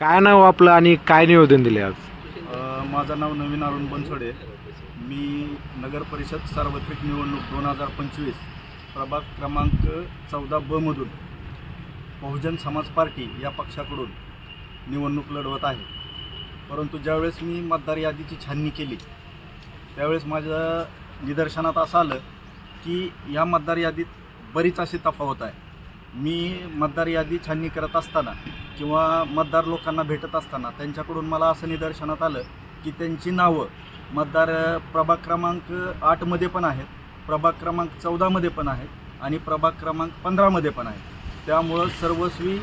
काय नाव आपलं आणि काय निवेदन दिले आज? माझं नाव नवीन अरुण बनसोडे. मी नगर परिषद सार्वत्रिक निवडणूक दोन हजार पंचवीस प्रभाग क्रमांक चौदा ब मधून बहुजन समाज पार्टी या पक्षाकडून निवडणूक लढवत आहे. परंतु ज्यावेळेस मी मतदार यादीची छाननी केली त्यावेळेस माझ्या निदर्शनात असं आलं की या मतदार यादीत बरीच अशी तफावत आहे. मी मतदार यादी छाननी करत असताना किंवा मतदार लोकांना भेटत असताना त्यांच्याकडून मला असं निदर्शनात आलं की त्यांची नावं मतदार प्रभाग क्रमांक आठमध्ये पण आहेत प्रभाग क्रमांक चौदामध्ये पण आहेत आणि प्रभाग क्रमांक पंधरामध्ये पण आहेत. त्यामुळं सर्वस्वी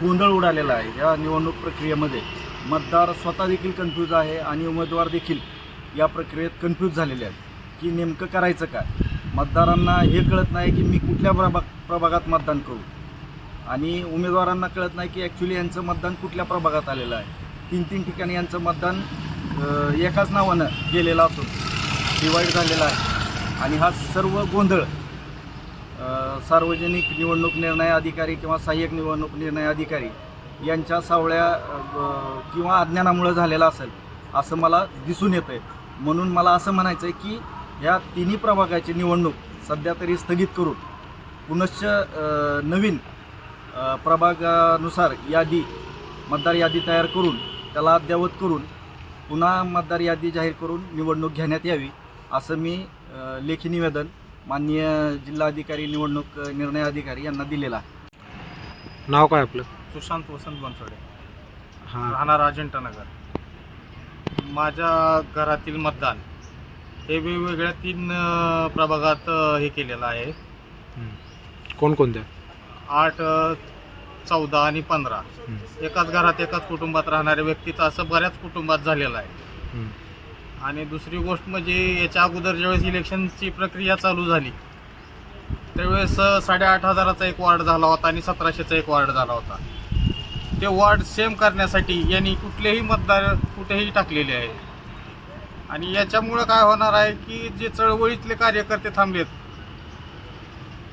गोंधळ उडालेला आहे. या निवडणूक प्रक्रियेमध्ये मतदार स्वतः देखील कन्फ्यूज आहे आणि उमेदवार देखील या प्रक्रियेत कन्फ्यूज झालेले आहेत. की नेमकं करायचं काय? मतदारांना हे कळत नाही की मी कुठल्या प्रभाग प्रभागात मतदान करू. आणि उमेदवारांना कळत नाही की ॲक्च्युली यांचं मतदान कुठल्या प्रभागात आलेलं आहे. तीन तीन ठिकाणी यांचं मतदान एकाच नावानं गेलेलं असून डिवाईड झालेलं आहे. आणि हा सर्व गोंधळ सार्वजनिक निवडणूक निर्णय अधिकारी किंवा सहाय्यक निवडणूक निर्णय अधिकारी यांच्या सावळ्या किंवा अज्ञानामुळं झालेला असेल असं मला दिसून येतं आहे म्हणून मला असं म्हणायचं आहे की ह्या तिन्ही प्रभागाची निवडणूक सध्या तरी स्थगित करून पुनश्च नवीन प्रभागानुसार यादी मतदार यादी तयार करून त्याला अद्ययावत करून पुन्हा मतदार यादी जाहीर करून निवडणूक घेण्यात यावी असं मी लेखी निवेदन माननीय जिल्हाधिकारी निवडणूक निर्णय अधिकारी यांना दिलेलं आहे. नाव काय आपलं? सुशांत वसंत बनसोडे. हां. राहणार अजिंठानगर माझ्या घरातील मतदान हे वेगवेगळ्या तीन प्रभागात हे केलेलं आहे. कोणकोणत्या? आठ चौदा आणि पंधरा. एकाच घरात एकाच कुटुंबात राहणाऱ्या व्यक्तीचं असं बऱ्याच कुटुंबात झालेलं आहे. आणि दुसरी गोष्ट म्हणजे याच्या अगोदर ज्यावेळेस इलेक्शनची प्रक्रिया चालू झाली त्यावेळेस साडेआठ हजाराचा एक वॉर्ड झाला होता आणि सतराशेचा एक वॉर्ड झाला होता. ते वॉर्ड सेम करण्यासाठी यांनी कुठलेही मतदार कुठेही टाकलेले आहे. आणि याच्यामुळं काय होणार आहे की जे चळवळीतले कार्यकर्ते थांबलेत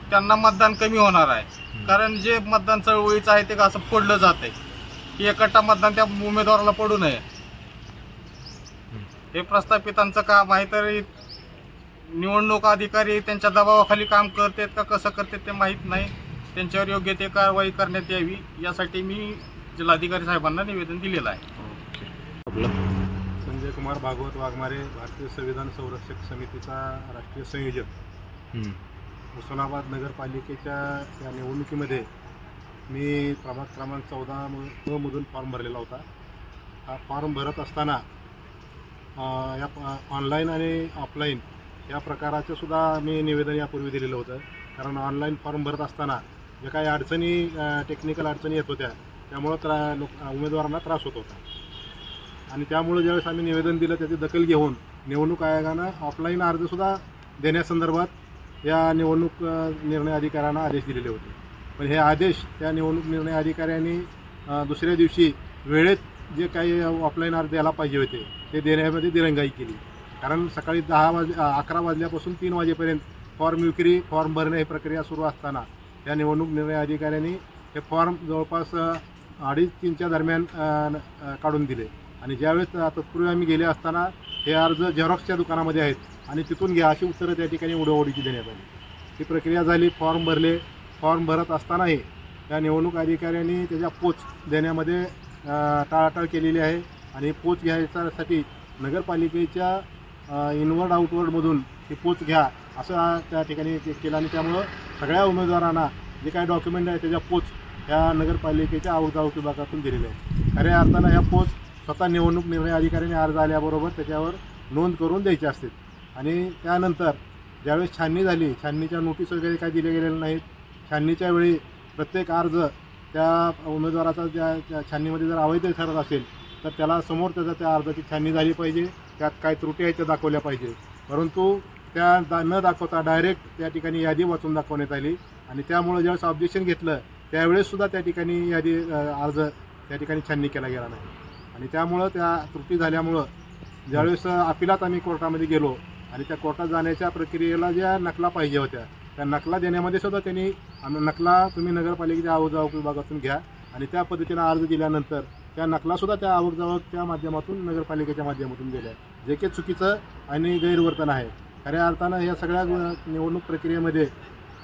त्यांना मतदान कमी होणार आहे. कारण जे मतदान चळवळीचं आहे ते असं फोडलं जात आहे की एकट्टा मतदान त्या उमेदवाराला पडू नये. हे प्रस्थापितांचं काम आहे तर निवडणूक अधिकारी त्यांच्या दबावाखाली काम करतात का कसं करतात ते माहीत नाही. त्यांच्यावर योग्य ते कारवाई करण्यात यावी यासाठी मी जिल्हाधिकारी साहेबांना निवेदन दिलेलं आहे. आपलं? संजय कुमार भागवत वाघमारे भारतीय संविधान संरक्षक समितीचा राष्ट्रीय संयोजक. उस्मानाबाद नगरपालिकेच्या या निवडणुकीमध्ये मी प्रभाग क्रमांक चौदा म मधून फॉर्म भरलेला होता. हा फॉर्म भरत असताना या ऑनलाईन आणि ऑफलाईन या प्रकाराचं सुद्धा मी निवेदन यापूर्वी दिलेलं होतं. कारण ऑनलाईन फॉर्म भरत असताना ज्या काही अडचणी टेक्निकल अडचणी येत होत्या त्यामुळं त्रा लोक उमेदवारांना त्रास होत होता. आणि त्यामुळे ज्यावेळेस आम्ही निवेदन दिलं त्याची दखल घेऊन निवडणूक आयोगानं ऑफलाईन अर्जसुद्धा देण्यासंदर्भात या निवडणूक निर्णय अधिकाऱ्यांना आदेश दिलेले होते. पण हे आदेश त्या निवडणूक निर्णय अधिकाऱ्यांनी दुसऱ्या दिवशी वेळेत जे काही ऑफलाईन अर्ज द्यायला पाहिजे होते ते देण्यामध्ये दिरंगाई केली. कारण सकाळी दहा वाज अकरा वाजल्यापासून तीन वाजेपर्यंत फॉर्म विक्री फॉर्म भरणे ही प्रक्रिया सुरू असताना या निवडणूक निर्णय अधिकाऱ्यांनी हे फॉर्म जवळपास अडीच तीनच्या दरम्यान काढून दिले. आणि ज्यावेळेस तत्पूर्वी आम्ही गेले असताना हे अर्ज झेरॉक्सच्या दुकानामध्ये आहेत आणि तिथून घ्या अशी उत्तरं त्या ठिकाणी उडवडीची देण्यात आली. ही प्रक्रिया झाली फॉर्म भरले. फॉर्म भरत असतानाही या निवडणूक अधिकाऱ्यांनी त्याच्या पोच देण्यामध्ये टाळाटाळ केलेली आहे आणि पोच घ्यायच्यासाठी नगरपालिकेच्या इनवर्ड आउटवर्डमधून ही पोच घ्या असं त्या ठिकाणी केलं आणि त्यामुळं सगळ्या उमेदवारांना जे काही डॉक्युमेंट आहे त्याच्या पोच ह्या नगरपालिकेच्या आऊजाऊक विभागातून दिलेल्या आहे खऱ्या अर्थानं ह्या पोच स्वतः निवडणूक निर्णय अधिकाऱ्यांनी अर्ज आल्याबरोबर त्याच्यावर नोंद करून द्यायची असते आणि त्यानंतर ज्यावेळेस छाननी झाली छाननीच्या नोटीस वगैरे काही दिल्या गेलेल्या नाहीत छाननीच्या वेळी प्रत्येक अर्ज त्या उमेदवाराचा ज्या त्या छाननीमध्ये जर अवैध ठरत असेल तर त्याला समोर त्याचा त्या अर्जाची छाननी झाली पाहिजे. त्यात काय त्रुटी आहेत त्या दाखवल्या पाहिजे. परंतु त्या दा न दाखवता डायरेक्ट त्या ठिकाणी यादी वाचून दाखवण्यात आली. आणि त्यामुळं ज्यावेळेस ऑब्जेक्शन घेतलं त्यावेळेससुद्धा त्या ठिकाणी यादी अर्ज त्या ठिकाणी छाननी केला गेला नाही. आणि त्यामुळं त्या त्रुटी झाल्यामुळं ज्यावेळेस अपिलात आम्ही कोर्टामध्ये गेलो आणि त्या कोर्टात जाण्याच्या प्रक्रियेला ज्या नकला पाहिजे होत्या त्या नकला देण्यामध्ये सुद्धा त्यांनी आम्ही नकला तुम्ही नगरपालिकेच्या आऊजाऊ विभागातून घ्या आणि त्या पद्धतीनं अर्ज दिल्यानंतर त्या नकलासुद्धा त्या आवकजावकच्या माध्यमातून नगरपालिकेच्या माध्यमातून दिल्या जे काही चुकीचं आणि गैरवर्तन आहे खऱ्या अर्थानं या सगळ्या निवडणूक प्रक्रियेमध्ये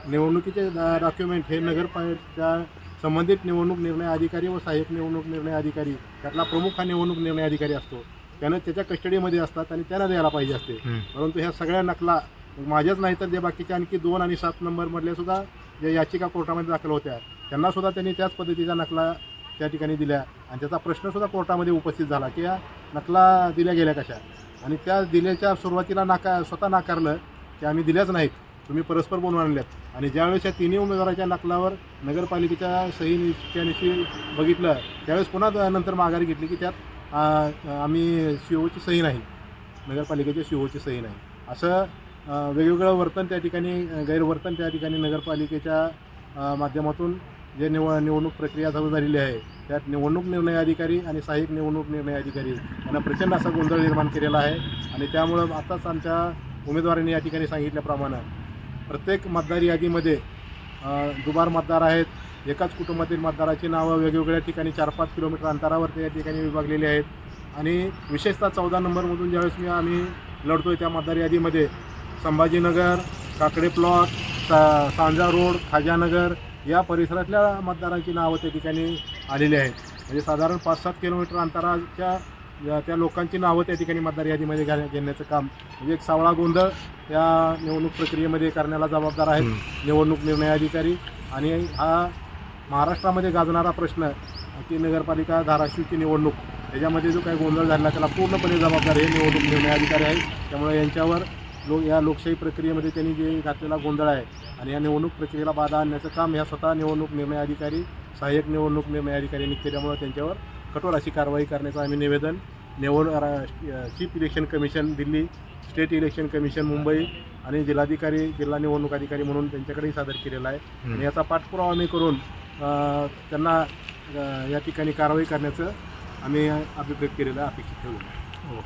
निवडणुकीचे डॉक्युमेंट हे नगरपालिका संबंधित निवडणूक निर्णय अधिकारी व सहाय्यक निवडणूक निर्णय अधिकारी त्यातला प्रमुख हा निवडणूक निर्णय अधिकारी असतो. त्यानं त्याच्या कस्टडीमध्ये असतात आणि त्यानं द्यायला पाहिजे असते. परंतु ह्या सगळ्या नकला माझ्याच नाही तर जे बाकीच्या आणखी दोन आणि सात नंबरमधल्या सुद्धा ज्या याचिका कोर्टामध्ये दाखल होत्या त्यांना सुद्धा त्यांनी त्याच पद्धतीच्या नकला त्या ठिकाणी दिल्या आणि त्याचा प्रश्नसुद्धा कोर्टामध्ये उपस्थित झाला की या नकला दिल्या गेल्या कशा? आणि त्या दिल्याच्या सुरुवातीला नाका स्वतः नाकारलं की आम्ही दिल्याच नाहीत. तुम्ही परस्पर बोलून आणल्यात. आणि ज्यावेळेस या तिन्ही उमेदवाराच्या नकलावर नगरपालिकेच्या सही निश्चयानिशी बघितलं त्यावेळेस पुन्हा नंतर माघारी घेतली की त्यात आम्ही सी ओची सही नाही. नगरपालिकेच्या सी ओची सही नाही. असं वेगवेगळं वर्तन त्या ठिकाणी गैरवर्तन त्या ठिकाणी नगरपालिकेच्या माध्यमातून जे निव निवडणूक प्रक्रिया चालू झालेली आहे त्यात निवडणूक निर्णय अधिकारी आणि सहाय्यक निवडणूक निर्णय अधिकारी यांना प्रचंड असा गोंधळ निर्माण केलेला आहे. आणि त्यामुळं आताच आमच्या उमेदवारांनी या ठिकाणी सांगितल्याप्रमाणे प्रत्येक मतदार यादीमध्ये दुबार मतदार आहेत. एकाच कुटुंबातील मतदाराची नावं वेगवेगळ्या ठिकाणी चार पाच किलोमीटर अंतरावर त्या ठिकाणी विभागलेली आहेत. आणि विशेषतः चौदा नंबरमधून ज्यावेळेस मी आम्ही आहे त्या मतदार यादीमध्ये संभाजीनगर काकडे प्लॉट सा सांजा रोड खाजानगर या परिसरातल्या मतदारांची नावं त्या ठिकाणी आलेली आहेत. म्हणजे साधारण पाच सात किलोमीटर अंतराच्या त्या लोकांची नावं त्या ठिकाणी मतदार यादीमध्ये घाल घेण्याचं काम. म्हणजे एक सावळा गोंधळ या निवडणूक प्रक्रियेमध्ये करण्याला जबाबदार आहेत. निवडणूक निर्णय अधिकारी. आणि हा महाराष्ट्रामध्ये गाजणारा प्रश्न की नगरपालिका धाराशिवची निवडणूक त्याच्यामध्ये जो काही गोंधळ झाला त्याला पूर्णपणे जबाबदार हे निवडणूक निर्णय अधिकारी आहेत. त्यामुळे यांच्यावर लो या लोकशाही प्रक्रियेमध्ये त्यांनी जे घातलेला गोंधळ आहे आणि या निवडणूक प्रक्रियेला बाधा आणण्याचं काम ह्या स्वतः निवडणूक निर्णय अधिकारी सहाय्यक निवडणूक निर्णय अधिकाऱ्यांनी केल्यामुळे त्यांच्यावर कठोर अशी कारवाई करण्याचं आम्ही निवेदन निवड chief election commission Delhi state election commission Mumbai आणि जिल्हाधिकारी जिल्हा निवडणूक अधिकारी म्हणून त्यांच्याकडेही सादर केलेला आहे आणि. याचा पाठपुरावा आम्ही करून त्यांना या ठिकाणी कारवाई करण्याचं आम्ही अभिप्रेत केलेलं आहे, अपेक्षित ठेवलं हो.